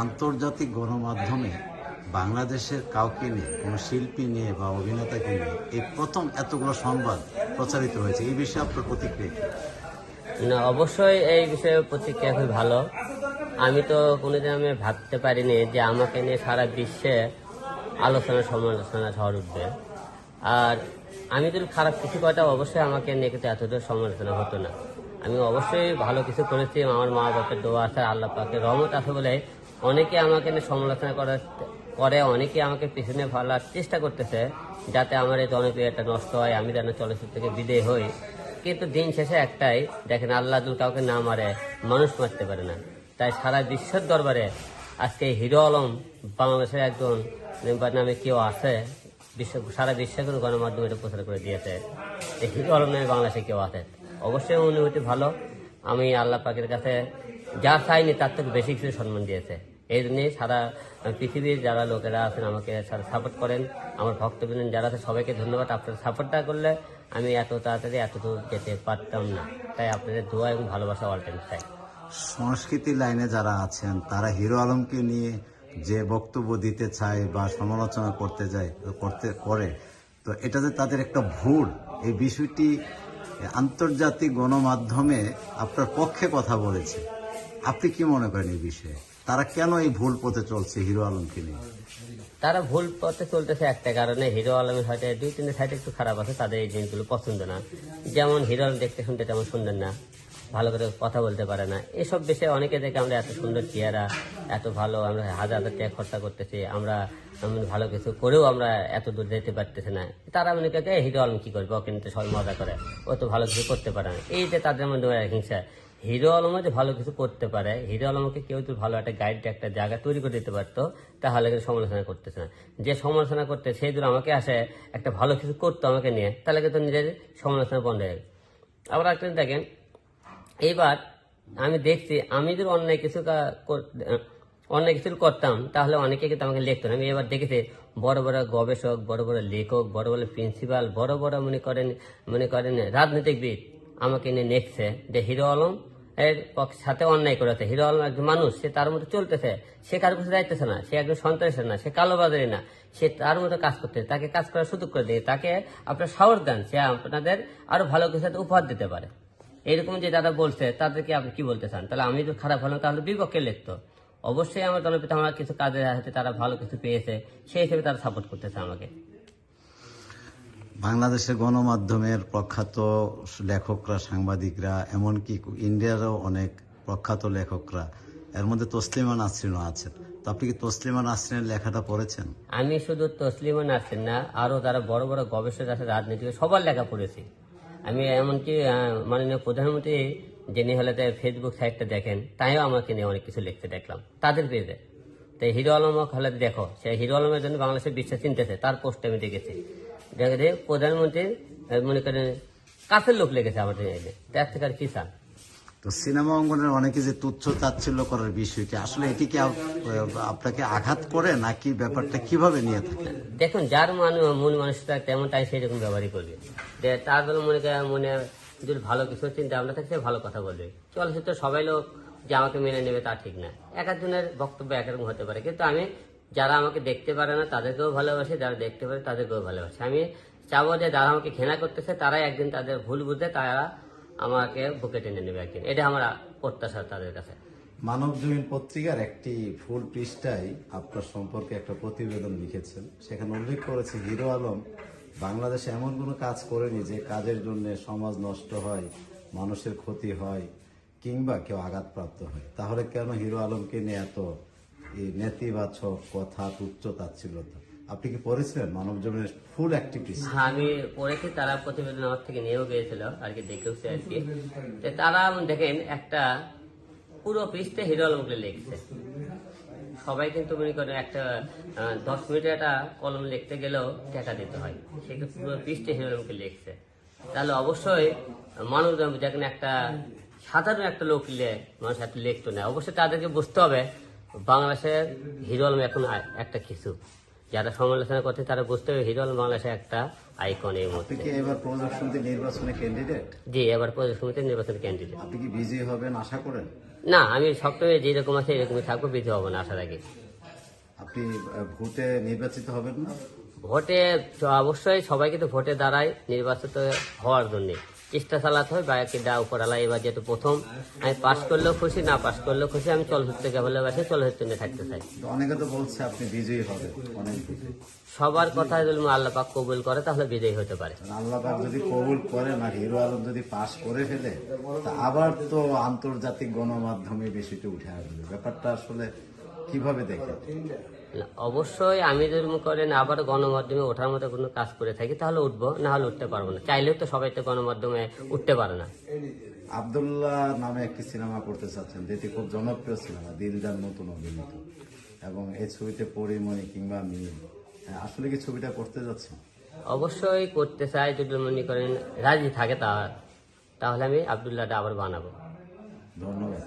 আন্তর্জাতিক গণমাধ্যমে বাংলাদেশের কাউকে নিয়ে, কোনো শিল্পী নিয়ে বা অভিনেতাকে নিয়ে এই প্রথম এতগুলো সংবাদ প্রচারিত হয়েছে। এই বিষয়ে আপনার প্রতিক্রিয়া না, অবশ্যই এই বিষয়ে প্রতিক্রিয়া খুব ভালো। আমি তো কোনোদিন আমি ভাবতে পারিনি যে আমাকে নিয়ে সারা বিশ্বে আলোচনা, সমালোচনা ঝড় উঠবে। আর আমি যদি খারাপ কিছু করতাম অবশ্যই আমাকে নিয়ে কিন্তু এতটা সমালোচনা হতো না। আমি অবশ্যই ভালো কিছু করেছি। আমার মা বাপের দোয়া আছে, আল্লাহ পাকের রহমত আছে বলে অনেকে আমাকে সমালোচনা করার করে, অনেকে আমাকে পিছনে ফেলার চেষ্টা করতেছে যাতে আমার এই জনপ্রিয়তা নষ্ট হয়, আমি যেন চলচ্চিত্র থেকে বিদেয় হই। কিন্তু দিন শেষে একটাই, দেখেন আল্লাহ কাউকে না মারে, মানুষ মারতে পারে না। তাই সারা বিশ্বের দরবারে আজকে হিরো আলম বাংলাদেশের একজন নামে কেউ আছে, বিশ্ব, সারা বিশ্বে কোনো গণমাধ্যম এটা প্রচার করে দিয়েছে। যে হিরো আলম নামে বাংলাদেশে কেউ আছে। অবশ্যই অনুভূতি ভালো। আমি আল্লাহ পাকের কাছে যা চাইনি তার থেকে বেশি কিছু সম্মান দিয়েছে। এই জন্যই সারা পৃথিবীর যারা লোকেরা আছেন আমাকে সাপোর্ট করেন, আমার ভক্তবৃন্দ যারা আছে সবাইকে ধন্যবাদ। আপনার সাপোর্টটা করলে আমি এত তাড়াতাড়ি এত দূর যেতে পারতাম না। তাই আপনাদের দোয়া এবং ভালোবাসা অল টাইম চাই সংস্কৃতি লাইনে যারা আছেন, তারা হিরো আলমকে নিয়ে যে বক্তব্য দিতে চায় বা সমালোচনা করতে যায়, করতে করে, তো এটা যে তাদের একটা ভুল, এই বিষয়টি আন্তর্জাতিক গণমাধ্যমে আপনার পক্ষে কথা বলেছে। আপনি কি মনে করেন এই বিষয়ে? তারা কেন এই ভুল পথে চলছে হিরো আলমকে নিয়ে? তারা ভুল পথে চলতেছে একটা কারণে হিরো আলমের হয়তো দুই তিনটে সাইড একটু খারাপ আছে, তাদের এই জিনিসগুলো পছন্দ না। যেমন হিরো আলম দেখতে শুনতে তেমন সুন্দর না, ভালো করে কথা বলতে পারে না। এসব বিষয়ে অনেকে দেখে আমরা এত সুন্দর চেহারা, এত ভালো, আমরা হাজার হাজার টাকা খরচা করতেছি, আমরা ভালো কিছু করেও আমরা এত দূর যেতে পারতেছি না। তারা মনে করে হিরো আলম কি করবে? ও কিন্তু সবাই মজা করে, ও তো ভালো কিছু করতে পারে না। এই যে তাদের মধ্যে হিংসা হিরো আলমও যে ভালো কিছু করতে পারে। হিরো আলমকে কেউ যদি ভালো একটা গাইড একটা জায়গা তৈরি করে দিতে পারতো, তাহলে কিন্তু সমালোচনা করতেছে না। যে সমালোচনা করতে, সেই দূর আমাকে আসে, একটা ভালো কিছু করতো আমাকে নিয়ে, তাহলে কিন্তু নিজের সমালোচনা বন্ধ হয়ে আবার একটা দেখেন, এইবার আমি দেখছি, আমি যদি অন্যায় কিছু অন্যায় কিছু করতাম, তাহলে অনেকে কিন্তু আমাকে লিখতো না। আমি এবার দেখেছি, বড় বড় গবেষক, বড় বড় লেখক, বড় বড় প্রিন্সিপাল বড় বড় মনে করেন মনে করেন রাজনীতিবিদ আমাকে নিয়ে নেখছে যে হিরো আলম, এর সাথে অন্যায় করেছে। হিরো আলম একজন মানুষ, সে তার মতো চলতেছে। সে কারও কাছে যাইতেছে না, সে একজন সন্ত্রাসী না, সে কালোবাজারি না। সে তার মতো কাজ করতেছে তাকে কাজ করার সুযোগ করে দিয়ে তাকে আপনার সাহস দেন সে আপনাদের আরও ভালো কিছু উপহার দিতে পারে। এরকম যে দাদা বলছে, তাদেরকে আপনি কি বলতে চান? তাহলে আমি তো খারাপ হলাম, তাহলে বিপক্ষে লিখতো। অবশ্যই আমার জনপিতা আমার কিছু কাজের হাতে তারা ভালো কিছু পেয়েছে, সেই হিসেবে তারা সাপোর্ট করতেছে আমাকে। বাংলাদেশের গণমাধ্যমের প্রখ্যাত লেখকরা, সাংবাদিকরা, এমনকি ইন্ডিয়ারও অনেক প্রখ্যাত লেখকরা, এর মধ্যে তসলিমা নাসরিনও আছেন। তো আপনি কি তসলিমা নাসরিনের লেখাটা পড়েছেন? আমি শুধু তসলিমা নাসির না আরও যারা বড় বড় গবেষক আছে রাজনীতি সবার লেখা পড়েছি। আমি এমনকি মাননীয় প্রধানমন্ত্রী যিনি হলে তাই ফেসবুক সাইটটা দেখেন, তাইও আমাকে নিয়ে অনেক কিছু লিখতে দেখলাম। তাদের পেজে। তাই হিরো আলম হলে দেখো, সে হিরো আলমের জন্য বাংলাদেশের বিশ্ব চিনতেছে, তার পোস্ট আমি দেখেছি। দেখে যে প্রধানমন্ত্রীর মনে করেন কাছের লোক লেগেছে আমাদের তার থেকে আর কি চান? তো সিনেমা অঙ্গনের অনেকে যে তুচ্ছ তাচ্ছিল্য করার বিষয়টি আসলে এটি কি আপনাকে আঘাত করে নাকি ব্যাপারটা কীভাবে নিয়ে থাকে? দেখুন যার মান মন মানুষটা তেমন তাই সেই রকম ব্যবহারই করবে। যে তার জন্য মনে করে মনে যদি ভালো কিছু চিন্তা ভাবনা থাকে সে ভালো কথা বলবে। চলচ্চিত্র সবাই লোক যে আমাকে মেনে নেবে তা ঠিক না। এক একজনের বক্তব্য একরকম হতে পারে। কিন্তু আমি যারা আমাকে দেখতে পারে না, তাদেরকেও ভালোবাসি, যারা দেখতে পারে তাদেরকেও ভালোবাসি। আমি চাবো যে যারা আমাকে ঘৃণা করতেছে, তারাই একদিন তাদের ভুল বুঝে তারা আমাকে বুকে টেনে নেবে একদিন। এটা আমার প্রত্যাশা তাদের কাছে। মানব জমিন পত্রিকার একটি ফুল পৃষ্ঠায় আপনার সম্পর্কে একটা প্রতিবেদন লিখেছেন। সেখানে উল্লেখ করেছে, হিরো আলম, বাংলাদেশে এমন কোনো কাজ করেনি যে কাজের জন্য সমাজ নষ্ট হয়, মানুষের ক্ষতি হয়, কিংবা কেউ আঘাতপ্রাপ্ত হয়। তাহলে কেন হিরো আলমকে নিয়ে এত নেতিবাচক কথা তুচ্ছ তাচ্ছিল্যতা আপনি কি পড়েছিলেন? মানব জমিনের ফুল একটি হ্যাঁ, আমি পড়েছি তারা প্রতিবেদন আমার থেকে নিয়েও গিয়েছিল আর কি দেখেওছে আর কি। তারা দেখেন একটা পুরো পৃষ্ঠে হিরো আলমকে লিখছে। সবাই কিন্তু মনে করেন একটা দশ মিনিটের একটা কলম লিখতে গেলেও টাকা দিতে হয়। সেক্ষেত্রে পুরো পৃষ্ঠে হিরো আলমকে লিখছে। তাহলে অবশ্যই মানুষ যেখানে একটা সাধারণ একটা লোক মানুষ এত লিখতো না। অবশ্যই তাদেরকে বুঝতে হবে বাংলাদেশের হিরো আলম এখন একটা কিছু। যারা সমালোচনা করছে তারা বুঝতে হবে হিরো আলম বাংলাদেশে একটা আইকন এই মুহূর্তে। কি এবার নির্বাচনে ক্যান্ডিডেট জি এবার সমিতির নির্বাচন ক্যান্ডিডেট আপনি কি হবেন আশা করেন? না আমি সবসময় যেরকম আছে এরকমই থাকব বিধি হব না আশা রাখি আপনি ভোটে নির্বাচিত হবেন না? ভোটে অবশ্যই সবাইকে তো ভোটে দাঁড়ায় নির্বাচিত হওয়ার জন্য। চেষ্টা চালাতে হয় বাকি দা উপরালা এবার যেহেতু প্রথম আমি পাশ করলেও খুশি না পাশ করলেও খুশি আমি চলচ্চিত্রকে ভালোবাসি চলচ্চিত্রে থাকতে চাই। অনেকে তো বলছে আপনি বিজয়ী অনেক সবার কথা যদি আল্লাহ পাক কবুল করে তাহলে বিজয়ী হতে পারে। আল্লাহ পাক যদি কবুল করে না হিরো আলম যদি পাশ করে ফেলে তা আবার তো আন্তর্জাতিক গণমাধ্যমে বিষয়টি উঠে আসবে। ব্যাপারটা আসলে কীভাবে দেখেন? অবশ্যই আমি যদি মনে করেন আবার গণমাধ্যমে ওঠার মতো কোনো কাজ করে থাকি তাহলে উঠবো না হলে উঠতে পারব না। চাইলেও তো সবাই তো গণমাধ্যমে উঠতে পারে না। আবদুল্লাহ নামে একটি সিনেমা করতে চাচ্ছেন যেটি খুব জনপ্রিয় সিনেমা দিলদার নতুন অভিনীত। এবং এই ছবিতে পরিমণি কিংবা মিল হ্যাঁ, আসলে কি ছবিটা করতে যাচ্ছেন? অবশ্যই করতে চাই যদি মনে করেন রাজি থাকে তা তাহলে আমি আবদুল্লাহটা আবার বানাবো। ধন্যবাদ।